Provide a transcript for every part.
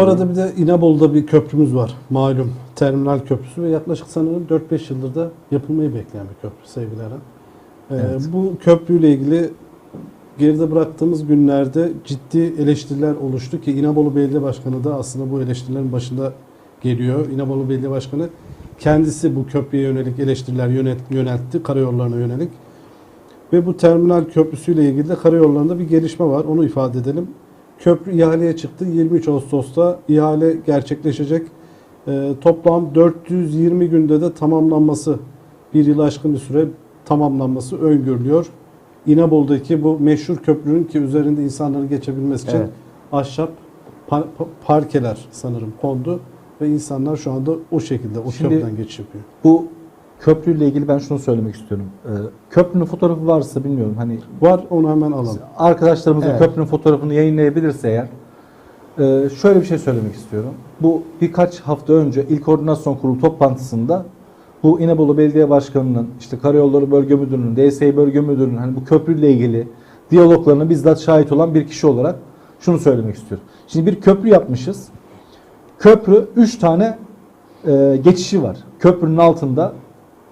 Bu arada bir de İnebolu'da bir köprümüz var. Malum terminal köprüsü ve yaklaşık sanırım 4-5 yıldır da yapılmayı bekleyen bir köprü sevgili Eren. Ee, Evet. Bu köprüyle ilgili geride bıraktığımız günlerde ciddi eleştiriler oluştu ki İnebolu Belediye Başkanı da aslında bu eleştirilerin başında geliyor. İnebolu Belediye Başkanı kendisi bu köprüye yönelik eleştiriler yönet, yöneltti karayollarına yönelik. Ve bu terminal köprüsüyle ilgili de karayollarında bir gelişme var. Onu ifade edelim. Köprü ihaleye çıktı. 23 Ağustos'ta ihale gerçekleşecek. Ee, toplam 420 günde de tamamlanması, bir yıl aşkın bir süre tamamlanması öngörülüyor. İnebolu'daki bu meşhur köprünün ki üzerinde insanların geçebilmesi için Evet. ahşap pa- pa- parkeler sanırım kondu ve insanlar şu anda o şekilde o Şimdi- köprüden geçiş yapıyor. Bu köprüyle ilgili ben şunu söylemek istiyorum. Ee, köprünün fotoğrafı varsa bilmiyorum hani Var onu hemen alalım. arkadaşlarımız da Evet. köprünün fotoğrafını yayınlayabilirse eğer e, şöyle bir şey söylemek istiyorum. Bu birkaç hafta önce İl Koordinasyon Kurulu toplantısında bu İnebolu Belediye Başkanı'nın işte Karayolları Bölge Müdürü'nün, DSİ Bölge Müdürü'nün hani bu köprüyle ilgili diyaloglarına bizzat şahit olan bir kişi olarak şunu söylemek istiyorum. Şimdi bir köprü yapmışız. Köprü 3 tane e, geçişi var. Köprünün altında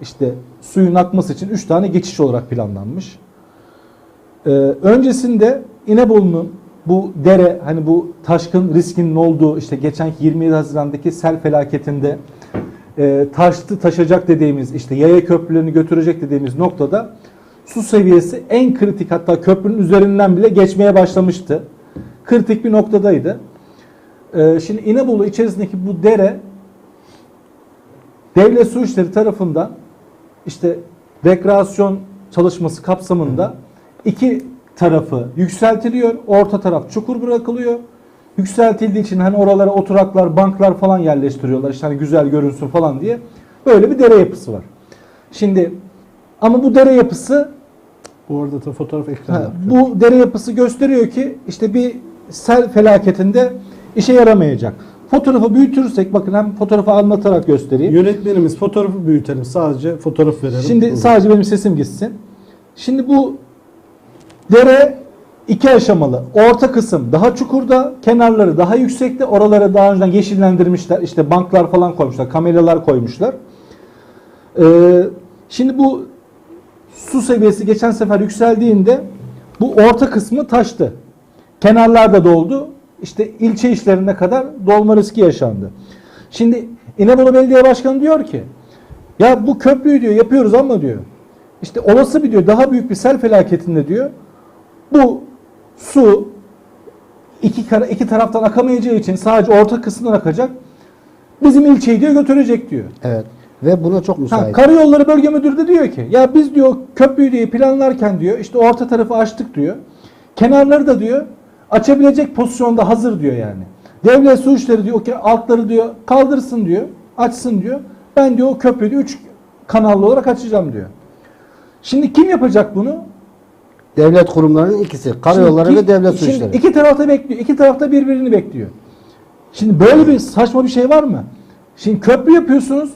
işte suyun akması için 3 tane geçiş olarak planlanmış. Ee, öncesinde İnebolu'nun bu dere hani bu taşkın riskinin olduğu işte geçen 27 Haziran'daki sel felaketinde e, taştı taşacak dediğimiz işte yaya köprülerini götürecek dediğimiz noktada su seviyesi en kritik hatta köprünün üzerinden bile geçmeye başlamıştı. Kritik bir noktadaydı. Ee, şimdi İnebolu içerisindeki bu dere devlet su işleri tarafından işte rekreasyon çalışması kapsamında iki tarafı yükseltiliyor. Orta taraf çukur bırakılıyor. Yükseltildiği için hani oralara oturaklar, banklar falan yerleştiriyorlar. İşte hani güzel görünsün falan diye. Böyle bir dere yapısı var. Şimdi ama bu dere yapısı Bu arada da fotoğraf ekranda. Bu dere yapısı gösteriyor ki işte bir sel felaketinde işe yaramayacak. Fotoğrafı büyütürsek bakın hem fotoğrafı anlatarak göstereyim. Yönetmenimiz fotoğrafı büyütelim. Sadece fotoğraf verelim. Şimdi Buyurun. sadece benim sesim gitsin. Şimdi bu dere iki aşamalı. Orta kısım daha çukurda, kenarları daha yüksekte. Oraları daha önceden yeşillendirmişler. İşte banklar falan koymuşlar, kameralar koymuşlar. Ee, şimdi bu su seviyesi geçen sefer yükseldiğinde bu orta kısmı taştı. Kenarlar da doldu. İşte ilçe işlerine kadar dolma riski yaşandı. Şimdi İnebolu Belediye Başkanı diyor ki ya bu köprüyü diyor yapıyoruz ama diyor işte olası bir diyor daha büyük bir sel felaketinde diyor bu su iki, kara, iki taraftan akamayacağı için sadece orta kısımdan akacak. Bizim ilçeyi diyor götürecek diyor. Evet. Ve buna çok Ha, müsait. Karayolları Bölge Müdürü de diyor ki ya biz diyor köprüyü diye planlarken diyor işte orta tarafı açtık diyor. Kenarları da diyor açabilecek pozisyonda hazır diyor yani. Devlet su işleri diyor ke- altları diyor kaldırsın diyor açsın diyor. Ben diyor o köprüyü diyor, üç kanallı olarak açacağım diyor. Şimdi kim yapacak bunu? devlet kurumlarının ikisi. Karayolları Şimdi ve ki- devlet su şimdi işleri. iki tarafta bekliyor. iki tarafta birbirini bekliyor. Şimdi böyle bir saçma bir şey var mı? Şimdi köprü yapıyorsunuz.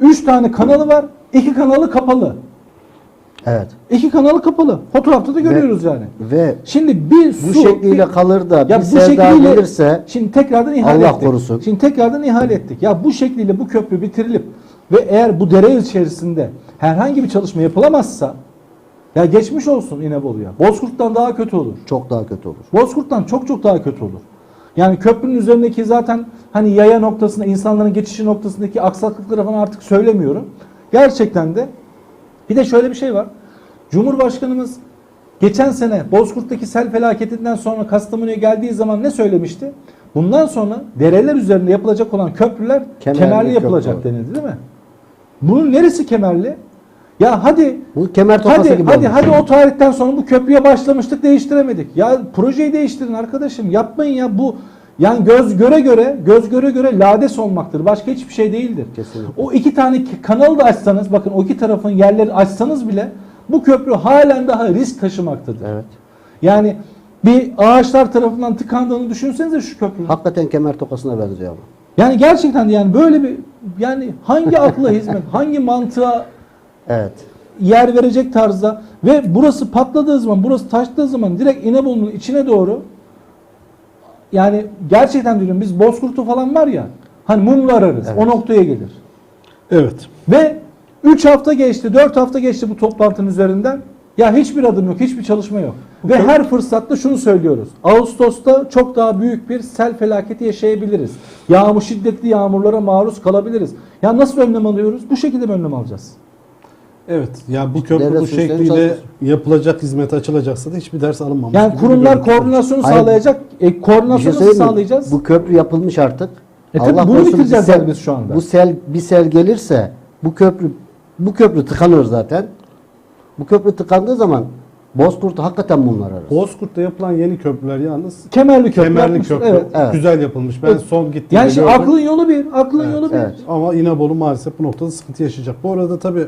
Üç tane kanalı var. iki kanalı kapalı. Evet. İki kanalı kapalı. Fotoğrafta da görüyoruz yani. Ve Şimdi bir bu su şekliyle bir- kalır da ya bir bu sevda şekliyle gelirse şimdi tekrardan ihale Allah ettik. korusun. Şimdi tekrardan ihale ettik. Ya bu şekliyle bu köprü bitirilip ve eğer bu dere içerisinde herhangi bir çalışma yapılamazsa ya geçmiş olsun İnebolu'ya. Bozkurt'tan daha kötü olur. çok daha kötü olur. Bozkurt'tan çok çok daha kötü olur. Yani köprünün üzerindeki zaten hani yaya noktasında insanların geçişi noktasındaki aksaklıkları falan artık söylemiyorum. Gerçekten de bir de şöyle bir şey var. Cumhurbaşkanımız geçen sene Bozkurt'taki sel felaketinden sonra Kastamonu'ya geldiği zaman ne söylemişti? Bundan sonra dereler üzerinde yapılacak olan köprüler Kemerli kemerli yapılacak köprü. denildi değil mi? Bunun neresi kemerli? Ya hadi Bu kemer Hadi gibi hadi olmuş. hadi o tarihten sonra bu köprüye başlamıştık değiştiremedik. Ya projeyi değiştirin arkadaşım. Yapmayın ya bu yani göz göre göre göz göre göre lades olmaktır. Başka hiçbir şey değildir. Kesinlikle. O iki tane kanalı da açsanız bakın o iki tarafın yerleri açsanız bile bu köprü halen daha risk taşımaktadır. Evet. Yani bir ağaçlar tarafından tıkandığını düşünsenize şu köprünün. Hakikaten kemer tokasına benziyor ama. Yani gerçekten yani böyle bir yani hangi akla hizmet, hangi mantığa Evet. yer verecek tarzda ve burası patladığı zaman, burası taştığı zaman direkt İnebolu'nun içine doğru yani gerçekten diyorum biz Bozkurt'u falan var ya hani mumla ararız. Evet. O noktaya gelir. Evet. Ve 3 hafta geçti, 4 hafta geçti bu toplantının üzerinden. Ya hiçbir adım yok, hiçbir çalışma yok. Ve her fırsatta şunu söylüyoruz. Ağustos'ta çok daha büyük bir sel felaketi yaşayabiliriz. Yağmur şiddetli yağmurlara maruz kalabiliriz. Ya nasıl önlem alıyoruz? Bu şekilde önlem alacağız? Evet. Ya bu köprü Devlet bu süreçleri şekliyle yapılacak hizmet açılacaksa da hiçbir ders alınmamış. Yani gibi kurumlar koordinasyonu Hayır. sağlayacak. E, Bir şey koordinasyonu nasıl söyleyeyim mi? sağlayacağız? Bu köprü yapılmış artık. E tabii bunu korusun bitireceğiz bir sel- yani biz şu anda. Bu sel bir sel gelirse bu köprü bu köprü tıkanır zaten. Bu köprü tıkandığı zaman Bozkurt'u hakikaten mumlar ararız. Bozkurt'ta yapılan yeni köprüler yalnız Kemerli köprü. kemerli yapmışlar. köprü. Evet. Evet. Güzel yapılmış. Ben Evet. son gittiğimde Yani şimdi gördüm. aklın yolu bir. Aklın Evet, yolu bir. evet. Ama İnebolu maalesef bu noktada sıkıntı yaşayacak. Bu arada tabii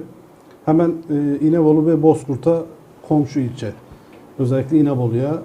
hemen e, İnebolu ve Bozkurt'a komşu ilçe. Özellikle İnebolu'ya